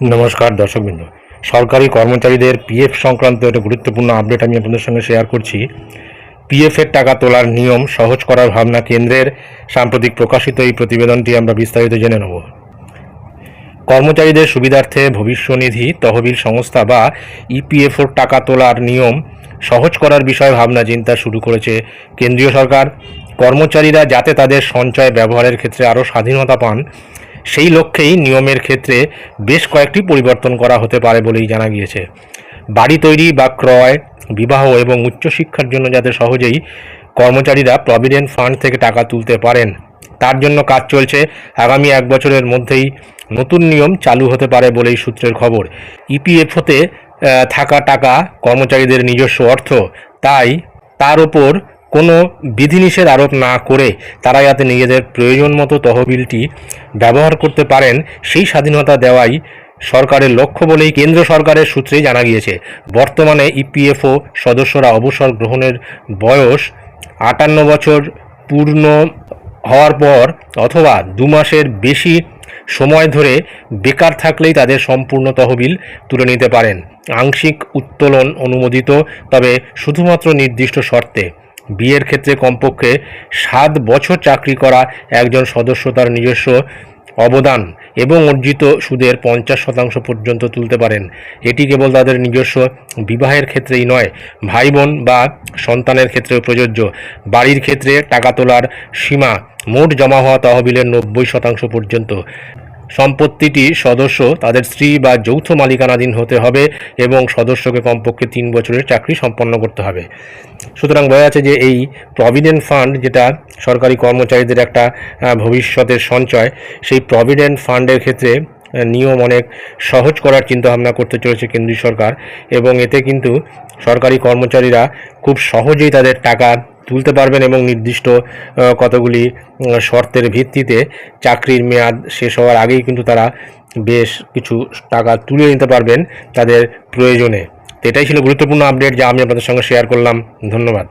নমস্কার দর্শকবৃন্দ। সরকারি কর্মচারীদের পিএফ সংক্রান্ত একটা গুরুত্বপূর্ণ আপডেট আমি আপনাদের সঙ্গে শেয়ার করছি। পিএফের টাকা তোলার নিয়ম সহজ করার ভাবনা কেন্দ্রের সাম্প্রতিক প্রকাশিত এই প্রতিবেদনটি আমরা বিস্তারিত জেনে নেব। কর্মচারীদের সুবিধার্থে ভবিষ্যনিধি তহবিল সংস্থা বা ইপিএফওর টাকা তোলার নিয়ম সহজ করার বিষয়ে ভাবনা চিন্তা শুরু করেছে কেন্দ্রীয় সরকার। কর্মচারীরা যাতে তাদের সঞ্চয় ব্যবহারের ক্ষেত্রে আরও স্বাধীনতা পান সেই লক্ষ্যেই নিয়মের ক্ষেত্রে বেশ কয়েকটি পরিবর্তন করা হতে পারে বলেই জানা গিয়েছে। বাড়ি তৈরি বা ক্রয়, বিবাহ এবং উচ্চশিক্ষার জন্য যাতে সহজেই কর্মচারীরা প্রভিডেন্ট ফান্ড থেকে টাকা তুলতে পারেন, তার জন্য কাজ চলছে। আগামী এক বছরের মধ্যেই নতুন নিয়ম চালু হতে পারে বলেই সূত্রের খবর। ইপিএফওতে থাকা টাকা কর্মচারীদের নিজস্ব অর্থ, তাই তার ওপর কোনো বিধিনিষেধ আরোপ না করে তারা যাতে নিজেদের প্রয়োজন মতো তহবিলটি ব্যবহার করতে পারেন, সেই স্বাধীনতা দেওয়াই সরকারের লক্ষ্য বলেই কেন্দ্র সরকারের সূত্রেই জানা গিয়েছে। বর্তমানে ইপিএফও সদস্যরা অবসর গ্রহণের বয়স আটান্ন বছর পূর্ণ হওয়ার পর অথবা দু মাসের বেশি সময় ধরে বেকার থাকলেই তাদের সম্পূর্ণ তহবিল তুলে নিতে পারেন। আংশিক উত্তোলন অনুমোদিত, তবে শুধুমাত্র নির্দিষ্ট শর্তে। বিয়ের ক্ষেত্রে কমপক্ষে সাত বছর চাকরি করা একজন সদস্য তার নিজস্ব অবদান এবং অর্জিত সুদের পঞ্চাশ শতাংশ পর্যন্ত তুলতে পারেন। এটি কেবল তাদের নিজস্ব বিবাহের ক্ষেত্রেই নয় ভাই বোন বা সন্তানের ক্ষেত্রেও প্রযোজ্য। বাড়ির ক্ষেত্রে টাকা তোলার সীমা মোট জমা হওয়া তহবিলের নব্বই শতাংশ পর্যন্ত। সম্পত্তিটি সদস্য, তাদের স্ত্রী বা যৌথ মালিকানাধীন হতে হবে এবং সদস্যকে কমপক্ষে তিন বছরের চাকরি সম্পন্ন করতে হবে। সুতরাং বোঝা যাচ্ছে যে এই প্রভিডেন্ট ফান্ড যেটা সরকারি কর্মচারীদের একটা ভবিষ্যতের সঞ্চয়, সেই প্রভিডেন্ট ফান্ডের ক্ষেত্রে নিয়ম অনেক সহজ করার চিন্তাভাবনা করতে চলেছে কেন্দ্রীয় সরকার এবং এতে কিন্তু সরকারি কর্মচারীরা খুব সহজেই তাদের টাকা তুলতে পারবেন এবং নির্দিষ্ট কতগুলি শর্তের ভিত্তিতে চাকরির মেয়াদ শেষ হওয়ার আগেই কিন্তু তারা বেশ কিছু টাকা তুলে নিতে পারবেন তাদের প্রয়োজনে। তো এটাই ছিল গুরুত্বপূর্ণ আপডেট যা আমি আপনাদের সঙ্গে শেয়ার করলাম। ধন্যবাদ।